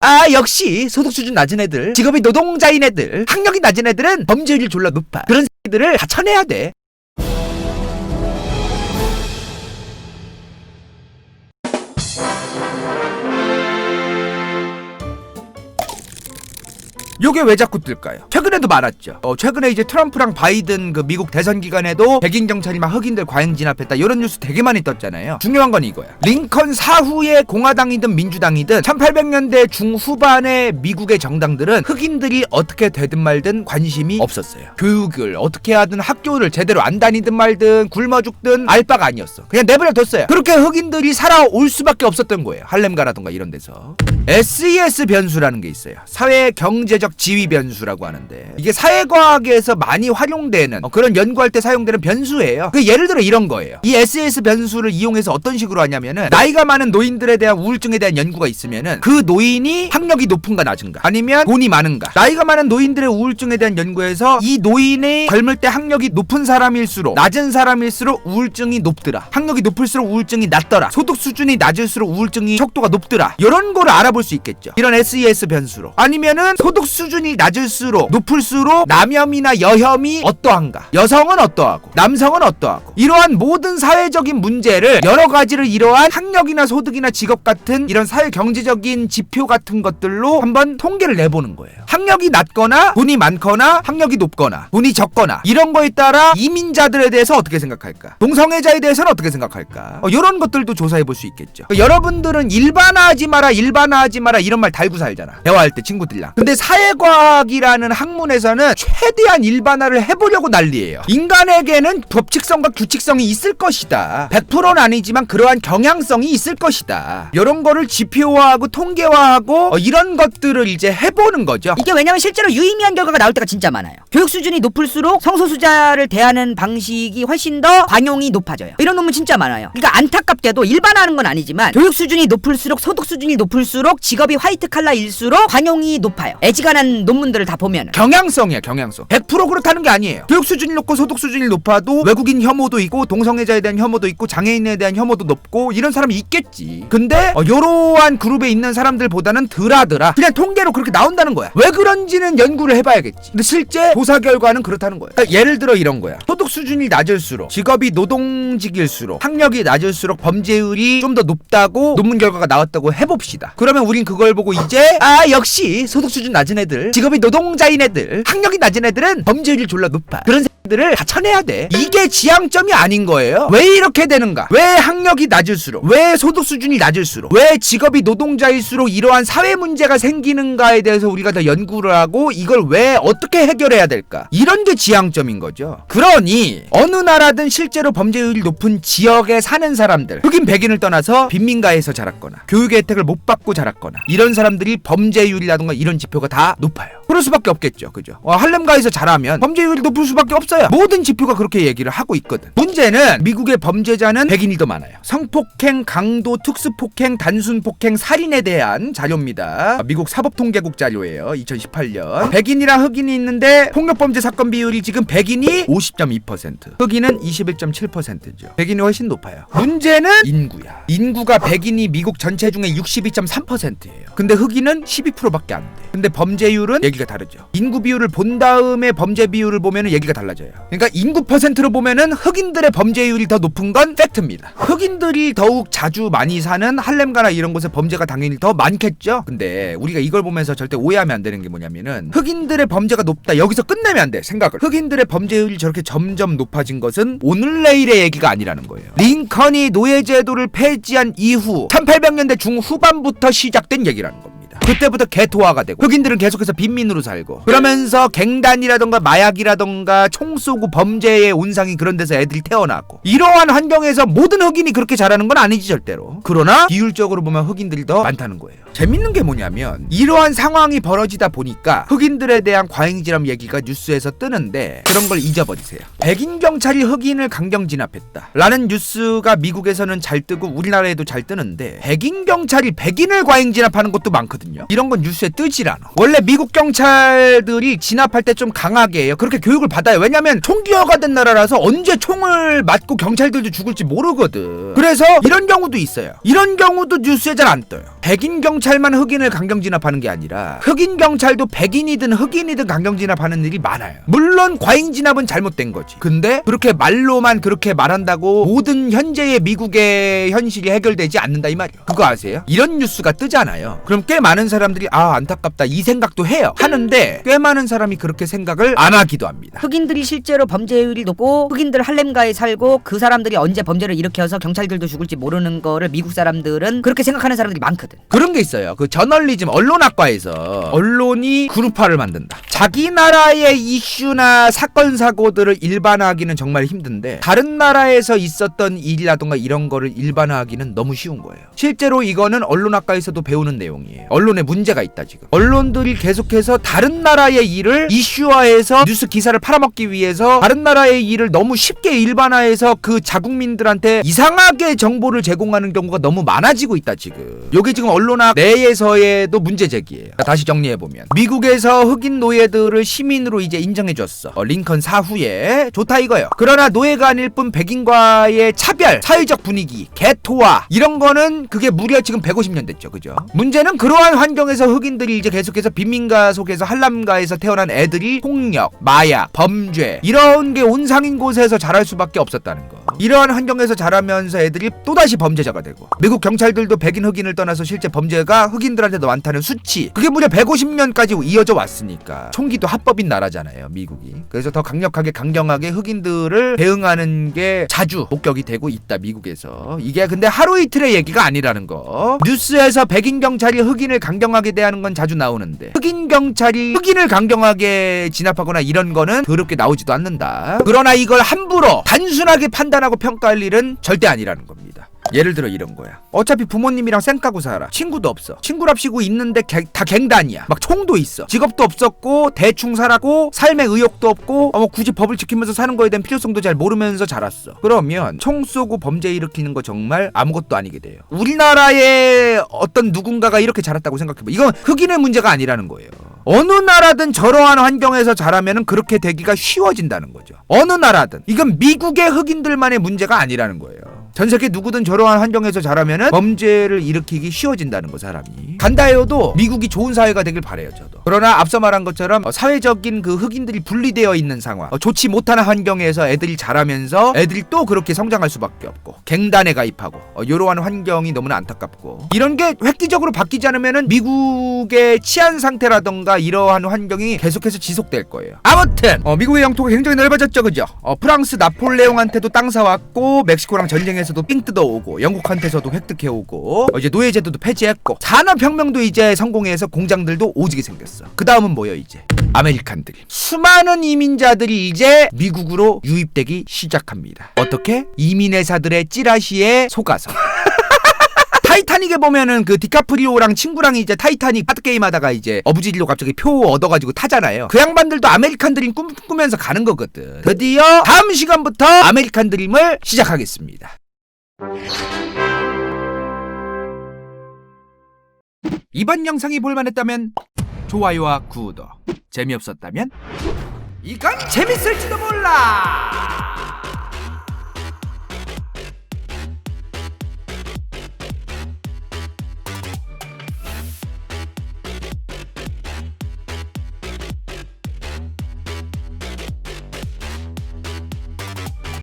아 역시 소득 수준 낮은 애들 직업이 노동자인 애들 학력이 낮은 애들은 범죄율이 졸라 높아 그런 새끼들을 다 쳐내야 돼 요게 왜 자꾸 뜰까요? 최근에도 많았죠. 어, 최근에 이제 트럼프랑 바이든 그 미국 대선 기간에도 백인 경찰이 막 흑인들 과잉 진압했다 이런 뉴스 되게 많이 떴잖아요. 중요한 건 이거야. 링컨 사후에 공화당이든 민주당이든 1800년대 중후반의 미국의 정당들은 흑인들이 어떻게 되든 말든 관심이 없었어요. 교육을 어떻게 하든 학교를 제대로 안 다니든 말든 굶어 죽든 알 바가 아니었어. 그냥 내버려 뒀어요. 그렇게 흑인들이 살아올 수밖에 없었던 거예요. 할렘가라던가 이런 데서. SES 변수라는 게 있어요. 사회 경제적 지위 변수라고 하는데 이게 사회과학에서 많이 활용되는 어, 그런 연구할 때 사용되는 변수예요. 그 예를 들어 이런 거예요. 이 SES 변수를 이용해서 어떤 식으로 하냐면은 나이가 많은 노인들에 대한 우울증에 대한 연구가 있으면은 그 노인이 학력이 높은가 낮은가 아니면 돈이 많은가 나이가 많은 노인들의 우울증에 대한 연구에서 이 노인의 젊을 때 학력이 높은 사람일수록 낮은 사람일수록 우울증이 높더라. 학력이 높을수록 우울증이 낮더라. 소득 수준이 낮을수록 우울증이 척도가 높더라. 이런 거를 알아 볼 수 있겠죠. 이런 SES 변수로. 아니면은 소득 수준이 낮을수록 높을수록 남혐이나 여혐이 어떠한가. 여성은 어떠하고 남성은 어떠하고. 이러한 모든 사회적인 문제를 여러 가지를 이러한 학력이나 소득이나 직업 같은 이런 사회 경제적인 지표 같은 것들로 한번 통계를 내보는 거예요. 학력이 낮거나 돈이 많거나 학력이 높거나 돈이 적거나 이런 거에 따라 이민자들에 대해서 어떻게 생각할까? 동성애자에 대해서는 어떻게 생각할까? 어, 이런 것들도 조사해 볼 수 있겠죠. 그 여러분들은 일반화하지 마라, 일반화 하지 마라 이런 말 달고 살잖아. 대화할 때 친구들이랑. 근데 사회과학이라는 학문에서는 최대한 일반화를 해보려고 난리예요. 인간에게는 법칙성과 규칙성이 있을 것이다. 100%는 아니지만 그러한 경향성이 있을 것이다. 이런 거를 지표화하고 통계화하고 어, 이런 것들을 이제 해보는 거죠. 이게 왜냐면 실제로 유의미한 결과가 나올 때가 진짜 많아요. 교육 수준이 높을수록 성소수자를 대하는 방식이 훨씬 더 관용이 높아져요. 이런 논문 진짜 많아요. 그러니까 안타깝게도 일반화하는 건 아니지만 교육 수준이 높을수록 소득 수준이 높을수록 직업이 화이트 칼라일수록 관용이 높아요. 애지간한 논문들을 다 보면 경향성이야 경향성. 100% 그렇다는 게 아니에요. 교육 수준이 높고 소득 수준이 높아도 외국인 혐오도 있고 동성애자에 대한 혐오도 있고 장애인에 대한 혐오도 높고 이런 사람이 있겠지. 근데 어, 요러한 그룹에 있는 사람들보다는 덜하더라. 그냥 통계로 그렇게 나온다는 거야. 왜 그런지는 연구를 해봐야겠지. 근데 실제 조사 결과는 그렇다는 거야. 그러니까 예를 들어 이런 거야. 소득 수준이 낮을수록 직업이 노동직일수록 학력이 낮을수록 범죄율이 좀 더 높다고 논문 결과가 나왔다고 해봅시다. 그러면 우린 그걸 보고 이제 아 역시 소득 수준 낮은 애들 직업이 노동자인 애들 학력이 낮은 애들은 범죄율이 졸라 높아. 그런 들을 다 쳐내야 돼. 이게 지향점이 아닌 거예요. 왜 이렇게 되는가? 왜 학력이 낮을수록? 왜 소득 수준이 낮을수록? 왜 직업이 노동자일수록 이러한 사회 문제가 생기는가에 대해서 우리가 더 연구를 하고 이걸 왜 어떻게 해결해야 될까? 이런 게 지향점인 거죠. 그러니 어느 나라든 실제로 범죄율이 높은 지역에 사는 사람들 흑인 백인을 떠나서 빈민가에서 자랐거나 교육의 혜택을 못 받고 자랐거나 이런 사람들이 범죄율이라든가 이런 지표가 다 높아요. 그럴 수밖에 없겠죠. 그죠? 어, 할렘가에서 자라면 범죄율이 높을 수밖에 없어요 모든 지표가 그렇게 얘기를 하고 있거든. 문제는 미국의 범죄자는 백인이 더 많아요. 성폭행 강도 특수폭행 단순폭행 살인에 대한 자료입니다. 미국 사법통계국 자료예요. 2018년. 백인이랑 흑인이 있는데 폭력범죄 사건 비율이 지금 백인이 50.2% 흑인은 21.7%죠. 백인이 훨씬 높아요. 문제는 인구야. 인구가 백인이 미국 전체 중에 62.3%예요. 근데 흑인은 12%밖에 안 돼. 근데 범죄율은 얘기가 다르죠. 인구 비율을 본 다음에 범죄 비율을 보면은 얘기가 달라져요 그러니까 인구 퍼센트로 보면은 흑인들의 범죄율이 더 높은 건 팩트입니다. 흑인들이 더욱 자주 많이 사는 할렘가나 이런 곳에 범죄가 당연히 더 많겠죠? 근데 우리가 이걸 보면서 절대 오해하면 안 되는 게 뭐냐면은 흑인들의 범죄가 높다 여기서 끝내면 안 돼 생각을. 흑인들의 범죄율이 저렇게 점점 높아진 것은 오늘 내일의 얘기가 아니라는 거예요. 링컨이 노예 제도를 폐지한 이후 1800년대 중후반부터 시작된 얘기라는 겁니다 그때부터 개토화가 되고 흑인들은 계속해서 빈민으로 살고 그러면서 갱단이라던가 마약이라던가 총 쏘고 범죄의 온상이 그런 데서 애들이 태어나고 이러한 환경에서 모든 흑인이 그렇게 자라는 건 아니지 절대로. 그러나 비율적으로 보면 흑인들이 더 많다는 거예요. 재밌는 게 뭐냐면 이러한 상황이 벌어지다 보니까 흑인들에 대한 과잉질환 얘기가 뉴스에서 뜨는데 그런 걸 잊어버리세요. 백인 경찰이 흑인을 강경 진압했다 라는 뉴스가 미국에서는 잘 뜨고 우리나라에도 잘 뜨는데 백인 경찰이 백인을 과잉 진압하는 것도 많거든요 않거든요. 이런 건 뉴스에 뜨질 않아. 원래 미국 경찰들이 진압할 때 좀 강하게 해요. 그렇게 교육을 받아요. 왜냐면 총기어가 된 나라라서 언제 총을 맞고 경찰들도 죽을지 모르거든. 그래서 이런 경우도 있어요. 이런 경우도 뉴스에 잘 안 떠요. 백인 경찰만 흑인을 강경 진압하는 게 아니라 흑인 경찰도 백인이든 흑인이든 강경 진압하는 일이 많아요. 물론 과잉 진압은 잘못된 거지. 근데 그렇게 말로만 그렇게 말한다고 모든 현재의 미국의 현실이 해결되지 않는다 이 말이에요. 그거 아세요? 이런 뉴스가 뜨잖아요. 그럼 꽤 많은 사람들이 아 안타깝다 이 생각도 해요. 하는데 꽤 많은 사람이 그렇게 생각을 안 하기도 합니다. 흑인들이 실제로 범죄율이 높고 흑인들 할렘가에 살고 그 사람들이 언제 범죄를 일으켜서 경찰들도 죽을지 모르는 거를 미국 사람들은 그렇게 생각하는 사람들이 많거든. 그런 게 있어요. 그 저널리즘 언론학과에서 언론이 그룹화를 만든다. 자기 나라의 이슈나 사건 사고들을 일반화하기는 정말 힘든데 다른 나라에서 있었던 일이라던가 이런 거를 일반화하기는 너무 쉬운 거예요. 실제로 이거는 언론학과에서도 배우는 내용이에요. 언론에 문제가 있다 지금. 언론들이 계속해서 다른 나라의 일을 이슈화해서 뉴스 기사를 팔아먹기 위해서 다른 나라의 일을 너무 쉽게 일반화해서 그 자국민들한테 이상하게 정보를 제공하는 경우가 너무 많아지고 있다 지금. 요게 지금 언론학 내에서에도 문제 제기예요. 자, 다시 정리해 보면 미국에서 흑인 노예 들을 시민으로 이제 인정해줬어. 어, 링컨 사후에 좋다 이거요. 그러나 노예가 아닐 뿐 백인과의 차별, 사회적 분위기, 개토화 이런 거는 그게 무려 지금 150년 됐죠, 그죠? 문제는 그러한 환경에서 흑인들이 이제 계속해서 빈민가 속에서 한람가에서 태어난 애들이 폭력, 마약, 범죄 이런 게 온상인 곳에서 자랄 수밖에 없었다는 거. 이러한 환경에서 자라면서 애들이 또다시 범죄자가 되고 미국 경찰들도 백인 흑인을 떠나서 실제 범죄가 흑인들한테도 많다는 수치. 그게 무려 150년까지 이어져 왔으니까 총기도 합법인 나라잖아요 미국이. 그래서 더 강력하게 강경하게 흑인들을 대응하는 게 자주 목격이 되고 있다 미국에서. 이게 근데 하루 이틀의 얘기가 아니라는 거. 뉴스에서 백인 경찰이 흑인을 강경하게 대하는 건 자주 나오는데 흑인 경찰이 흑인을 강경하게 진압하거나 이런 거는 더럽게 나오지도 않는다. 그러나 이걸 함부로 단순하게 판단하고 평가할 일은 절대 아니라는 겁니다 예를 들어 이런 거야. 어차피 부모님이랑 쌩까고 살아. 친구도 없어. 친구랍시고 있는데 갱- 다 갱단이야. 막 총도 있어. 직업도 없었고 대충 살았고 삶의 의욕도 없고 어, 뭐 굳이 법을 지키면서 사는 거에 대한 필요성도 잘 모르면서 자랐어. 그러면 총 쏘고 범죄 일으키는 거 정말 아무것도 아니게 돼요. 우리나라의 어떤 누군가가 이렇게 자랐다고 생각해봐. 이건 흑인의 문제가 아니라는 거예요. 어느 나라든 저러한 환경에서 자라면은 그렇게 되기가 쉬워진다는 거죠. 어느 나라든 이건 미국의 흑인들만의 문제가 아니라는 거예요. 전 세계 누구든 저러한 환경에서 자라면은 범죄를 일으키기 쉬워진다는 거 사람이. 간다 해도 미국이 좋은 사회가 되길 바래요 저도. 그러나 앞서 말한 것처럼 어, 사회적인 그 흑인들이 분리되어 있는 상황 어, 좋지 못한 환경에서 애들이 자라면서 애들이 또 그렇게 성장할 수밖에 없고 갱단에 가입하고 어, 이러한 환경이 너무나 안타깝고. 이런 게 획기적으로 바뀌지 않으면은 미국의 치안 상태라던가 이러한 환경이 계속해서 지속될 거예요. 아무튼 어, 미국의 영토가 굉장히 넓어졌죠 그죠? 어, 프랑스 나폴레옹한테도 땅 사왔고 멕시코랑 전쟁 에서도 삥 뜯어오고 영국한테서도 획득해오고 어, 이제 노예제도도 폐지했고 산업혁명도 이제 성공해서 공장들도 오지게 생겼어 그 다음은 뭐예요 이제 아메리칸들 수많은 이민자들이 이제 미국으로 유입되기 시작합니다 어떻게 이민회사들의 찌라시에 속아서 타이타닉에 보면은 그 디카프리오랑 친구랑 이제 타이타닉 카드 게임 하다가 이제 어부지리로 갑자기 표 얻어가지고 타잖아요. 그 양반들도 아메리칸 드림 꿈꾸면서 가는 거거든. 드디어 다음 시간부터 아메리칸 드림을 시작하겠습니다. 이번 영상이 볼만했다면 좋아요와 구독 재미없었다면 이건 재밌을지도 몰라